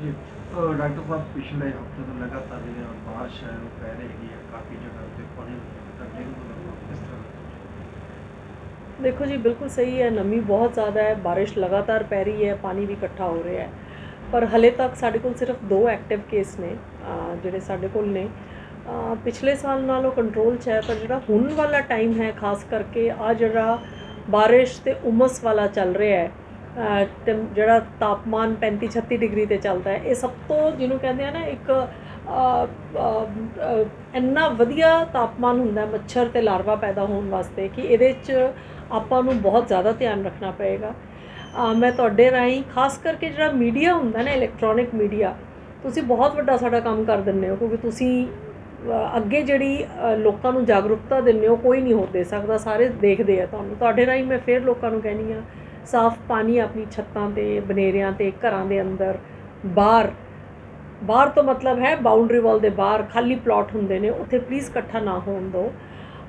ਜੀ ਅਹ ਡਾਕਟਰ ਸਾਹਿਬ ਪਿਛਲੇ ਹਫ਼ਤੇ ਤੋਂ ਲਗਾਤਾਰ ਜਿਹੜੀ ਬਾਰਿਸ਼ ਹੈ ਉਹ ਪੈ ਰਹੀ ਹੈ ਕਾਫੀ ਜਗ੍ਹਾ ਤੇ ਪਾਣੀ ਦਾ ਡੇਂਗੂ ਦਾ ਕਿਸ ਤਰ੍ਹਾਂ ਦੇਖੋ ਜੀ ਬਿਲਕੁਲ ਸਹੀ ਹੈ ਨਮੀ ਬਹੁਤ ਜ਼ਿਆਦਾ ਹੈ ਬਾਰਿਸ਼ ਲਗਾਤਾਰ ਪੈ ਰਹੀ ਹੈ ਪਾਣੀ ਵੀ ਇਕੱਠਾ ਹੋ ਰਿਹਾ ਹੈ ਪਰ ਹਲੇ ਤੱਕ ਸਾਡੇ ਕੋਲ ਸਿਰਫ ਦੋ ਐਕਟਿਵ ਕੇਸ ਨੇ ਅਹ ਜਿਹੜੇ ਸਾਡੇ ਕੋਲ ਨੇ ਅਹ ਪਿਛਲੇ ਸਾਲ ਨਾਲੋਂ ਕੰਟਰੋਲ 'ਚ ਹੈ ਪਰ ਜਿਹੜਾ ਹੁਣ ਵਾਲਾ ਟਾਈਮ ਹੈ ਖਾਸ ਕਰਕੇ ਆ ਜਿਹੜਾ ਬਾਰਿਸ਼ ਤੇ ਉਮਸ ਵਾਲਾ ਚੱਲ ਰਿਹਾ ਹੈ ਅਹ ਤੇ ਜਿਹੜਾ ਤਾਪਮਾਨ 35 36 ਡਿਗਰੀ ਤੇ ਚੱਲਦਾ ਹੈ। ਇਹ ਸਭ ਤੋਂ ਜਿਹਨੂੰ ਕਹਿੰਦੇ ਆ ਨਾ, ਇੱਕ ਇੰਨਾ ਵਧੀਆ ਤਾਪਮਾਨ ਹੁੰਦਾ ਮੱਛਰ ਤੇ ਲਾਰਵਾ ਪੈਦਾ ਹੋਣ ਵਾਸਤੇ ਕਿ ਇਹਦੇ 'ਚ ਆਪਾਂ ਨੂੰ ਬਹੁਤ ਜ਼ਿਆਦਾ ਧਿਆਨ ਰੱਖਣਾ ਪਏਗਾ। ਮੈਂ ਤੁਹਾਡੇ ਰਾਹੀਂ ਖਾਸ ਕਰਕੇ ਜਿਹੜਾ ਮੀਡੀਆ ਹੁੰਦਾ ਨਾ, ਇਲੈਕਟ੍ਰੋਨਿਕ ਮੀਡੀਆ, ਤੁਸੀਂ ਬਹੁਤ ਵੱਡਾ ਸਾਡਾ ਕੰਮ ਕਰ ਦਿੰਦੇ ਹੋ, ਕਿਉਂਕਿ ਤੁਸੀਂ ਅੱਗੇ ਜਿਹੜੀ ਲੋਕਾਂ ਨੂੰ ਜਾਗਰੂਕਤਾ ਦਿੰਦੇ ਹੋ, ਕੋਈ ਨਹੀਂ ਹੋ ਦੇ ਸਕਦਾ, ਸਾਰੇ ਦੇਖਦੇ ਆ ਤੁਹਾਨੂੰ। ਤੁਹਾਡੇ ਰਾਹੀਂ ਮੈਂ ਫੇਰ ਲੋਕਾਂ ਨੂੰ ਕਹਿਣੀ ਆ ਸਾਫ਼ ਪਾਣੀ ਆਪਣੀ ਛੱਤਾਂ ਤੇ, ਬਨੇਰਿਆਂ ਤੇ, ਘਰਾਂ ਦੇ ਅੰਦਰ, ਬਾਹਰ। ਬਾਹਰ ਤੋਂ ਮਤਲਬ ਹੈ ਬਾਉਂਡਰੀ ਵਾਲ ਦੇ ਬਾਹਰ, ਖਾਲੀ ਪਲਾਟ ਹੁੰਦੇ ਨੇ, ਉੱਥੇ ਪਲੀਜ਼ ਇਕੱਠਾ ਨਾ ਹੋਣ ਦਿਓ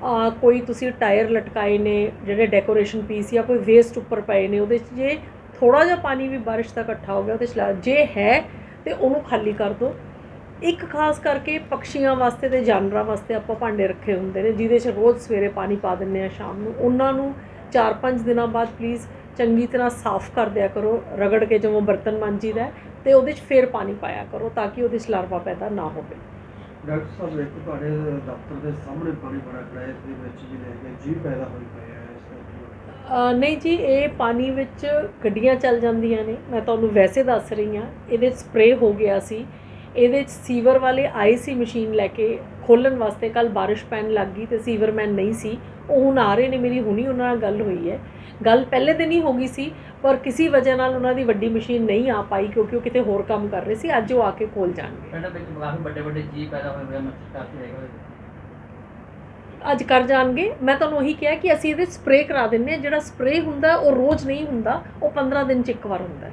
ਅਹ ਕੋਈ ਤੁਸੀਂ ਟਾਇਰ ਲਟਕਾਏ ਨੇ, ਜਿਹੜੇ ਡੈਕੋਰੇਸ਼ਨ ਪੀਸ ਜਾਂ ਕੋਈ ਵੇਸਟ ਉੱਪਰ ਪਏ ਨੇ, ਉਹਦੇ 'ਚ ਜੇ ਥੋੜਾ ਜਿਹਾ ਪਾਣੀ ਵੀ ਬਾਰਿਸ਼ ਦਾ ਇਕੱਠਾ ਹੋ ਗਿਆ, ਉਹਦੇ 'ਚ ਜੇ ਹੈ ਤੇ ਉਹਨੂੰ ਖਾਲੀ ਕਰ ਦਿਓ ਇੱਕ ਖਾਸ ਕਰਕੇ ਪੰਛੀਆਂ ਵਾਸਤੇ ਤੇ ਜਾਨਵਰਾਂ ਵਾਸਤੇ ਆਪਾਂ ਭਾਂਡੇ ਰੱਖੇ ਹੁੰਦੇ ਨੇ, ਜਿਹਦੇ 'ਚ ਰੋਜ਼ ਸਵੇਰੇ ਪਾਣੀ ਪਾ ਦਿੰਨੇ ਆ ਸ਼ਾਮ ਨੂੰ। ਉਹਨਾਂ ਨੂੰ 4-5 ਦਿਨਾਂ ਬਾਅਦ ਪਲੀਜ਼ ਚੰਗੀ ਤਰ੍ਹਾਂ ਸਾਫ਼ ਕਰ ਦਿਆ ਕਰੋ ਰਗੜ ਕੇ ਜਿਵੇਂ ਬਰਤਨ ਮਾਂਜੀਦਾ ਹੈ, ਤੇ ਉਹਦੇ 'ਚ ਫੇਰ ਪਾਣੀ ਪਾਇਆ ਕਰੋ ਤਾਂ ਕਿ ਉਹਦੇ 'ਚ ਲਾਰਵਾ ਪੈਦਾ ਨਾ ਹੋਵੇ। ਡਾਕਟਰ ਸਾਹਿਬ ਇੱਕ ਤੁਹਾਡੇ ਦਫ਼ਤਰ ਦੇ ਸਾਹਮਣੇ ਪਾਣੀ ਬੜਾ ਖੜਾ ਹੈ ਇਸ ਦੇ ਵਿੱਚ ਜਿਹੜੇ ਜੀ ਪੈਦਾ ਹੋਈ ਪਏ ਹੈ ਨਹੀਂ ਜੀ ਇਹ ਪਾਣੀ ਵਿੱਚ ਗੱਡੀਆਂ ਚੱਲ ਜਾਂਦੀਆਂ ਨੇ। ਮੈਂ ਤੁਹਾਨੂੰ ਵੈਸੇ ਦੱਸ ਰਹੀ ਹਾਂ ਇਹਦੇ 'ਚ ਸਪਰੇਅ ਹੋ ਗਿਆ ਸੀ। ਇਹਦੇ 'ਚ ਸੀਵਰ ਵਾਲੇ ਆਏ ਸੀ ਮਸ਼ੀਨ ਲੈ ਕੇ ਖੋਲਣ ਵਾਸਤੇ ਕੱਲ ਬਾਰਿਸ਼ ਪੈਣ ਲੱਗ ਗਈ ਤੇ ਸੀਵਰਮੈਨ ਨਹੀਂ ਸੀ। ਉਹ ਹੁਣ ਆ ਰਹੇ ਨੇ ਮੇਰੀ ਹੁਣੀ ਉਹਨਾਂ ਨਾਲ ਗੱਲ ਹੋਈ ਹੈ। ਗੱਲ ਪਹਿਲੇ ਦਿਨ ਹੀ ਹੋ ਗਈ ਸੀ ਪਰ ਕਿਸੇ ਵਜ੍ਹਾ ਨਾਲ ਉਹਨਾਂ ਦੀ ਵੱਡੀ ਮਸ਼ੀਨ ਨਹੀਂ ਆ ਪਾਈ ਕਿਉਂਕਿ ਉਹ ਕਿਤੇ ਹੋਰ ਕੰਮ ਕਰ ਰਹੇ ਸੀ ਅੱਜ ਉਹ ਆ ਕੇ ਖੋਲ ਜਾਣਗੇ। ਪਿੰਡ ਵਿੱਚ ਕਾਫੀ ਵੱਡੇ ਵੱਡੇ ਜੀਵ ਪੈਦਾ ਹੋਏ ਹੋਏ ਆ ਮੱਛਰ ਕਾਫੀ ਹੈਗੇ ਅੱਜ ਕਰ ਜਾਣਗੇ। ਮੈਂ ਤੁਹਾਨੂੰ ਉਹੀ ਕਿਹਾ ਕਿ ਅਸੀਂ ਇਹਦੇ ਸਪਰੇਅ ਕਰਾ ਦਿੰਨੇ ਆ ਜਿਹੜਾ ਸਪਰੇਅ ਹੁੰਦਾ ਉਹ ਰੋਜ਼ ਨਹੀਂ ਹੁੰਦਾ ਉਹ 15 ਦਿਨ ਚ ਇੱਕ ਵਾਰ ਹੁੰਦਾ